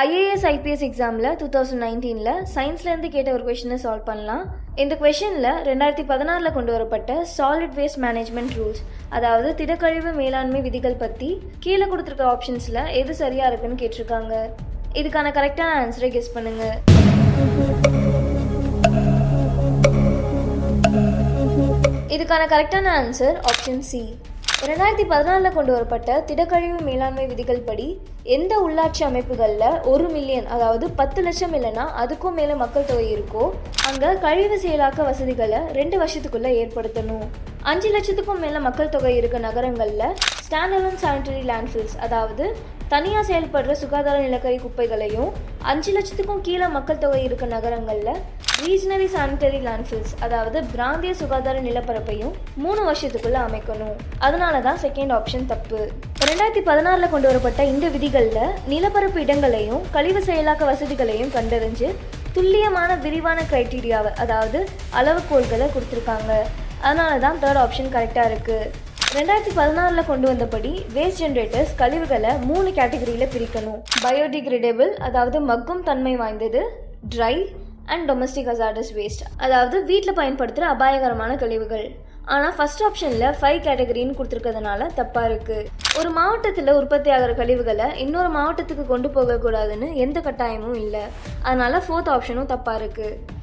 IAS IPS எக்ஸாமில் two thousand நைன்டீனில் சயின்ஸ்லேருந்து கேட்ட ஒரு கொஷினை சால்வ் பண்ணலாம். இந்த கொஷனில் ரெண்டாயிரத்தி பதினாறில் கொண்டு வரப்பட்ட சாலிட் வேஸ்ட் மேனேஜ்மெண்ட் ரூல்ஸ் அதாவது திடக்கழிவு மேலாண்மை விதிகள் பற்றி கீழே கொடுத்துருக்க ஆப்ஷன்ஸில் எது சரியாக இருக்குன்னு கேட்டிருக்காங்க. இதுக்கான கரெக்டான ஆன்சரை கெஸ் பண்ணுங்கள் இதுக்கான கரெக்டான ஆன்சர் ஆப்ஷன் சி ரெண்டாயிரத்தி பதினாலில் கொண்டு வரப்பட்ட திடக்கழிவு மேலாண்மை விதிகள் படி எந்த உள்ளாட்சி அமைப்புகளில் ஒரு மில்லியன் அதாவது பத்து லட்சம் இல்லைன்னா அதுக்கும் மேலே மக்கள் தொகை இருக்கோ அங்கே கழிவு செயலாக்க வசதிகளை ரெண்டு வருஷத்துக்குள்ளே ஏற்படுத்தணும். அஞ்சு லட்சத்துக்கும் மேலே மக்கள் தொகை இருக்க நகரங்களில் ஸ்டாண்டலோன் சானிட்டரி லேண்ட்ஃபில்ஸ் அதாவது தனியாக செயல்படுற சுகாதார நிலக்கரி குப்பைகளையும் அஞ்சு லட்சத்துக்கும் கீழே மக்கள் தொகை இருக்க நகரங்களில் ரீஜனரி சானிட்டரி லேண்ட்ஃபில்ஸ் அதாவது பிராந்திய சுகாதார நிலப்பரப்பையும் மூணு வருஷத்துக்குள்ளே அமைக்கணும். அதனால தான் செகண்ட் ஆப்ஷன் தப்பு ரெண்டாயிரத்தி பதினாறில் கொண்டு வரப்பட்ட இந்த விதிகளில் நிலப்பரப்பு இடங்களையும் கழிவு செயலாக்க வசதிகளையும் கண்டறிஞ்சு துல்லியமான விரிவான க்ரைட்டீரியாவை அதாவது அளவுகோள்களை கொடுத்துருக்காங்க. அதனால தான் தேர்ட் ஆப்ஷன் கரெக்டாக இருக்குது ரெண்டாயிரத்தி பதினாறில் கொண்டு வந்தபடி வேஸ்ட் ஜென்ரேட்டர்ஸ் கழிவுகளை மூணு கேட்டகரியில் பிரிக்கணும். பயோடிகிரேடபிள் அதாவது மக்கும் தன்மை வாய்ந்தது dry and domestic hazardous waste அதாவது வீட்டில் பயன்படுத்துகிற அபாயகரமான கழிவுகள். ஆனால் ஃபர்ஸ்ட் ஆப்ஷனில் ஃபைவ் கேட்டகரின்னு கொடுத்துருக்கிறதுனால தப்பாக இருக்குது ஒரு மாவட்டத்தில் உற்பத்தி ஆகிற கழிவுகளை இன்னொரு மாவட்டத்துக்கு கொண்டு போகக்கூடாதுன்னு எந்த கட்டாயமும் இல்லை. அதனால் ஃபோர்த் ஆப்ஷனும் தப்பாக இருக்குது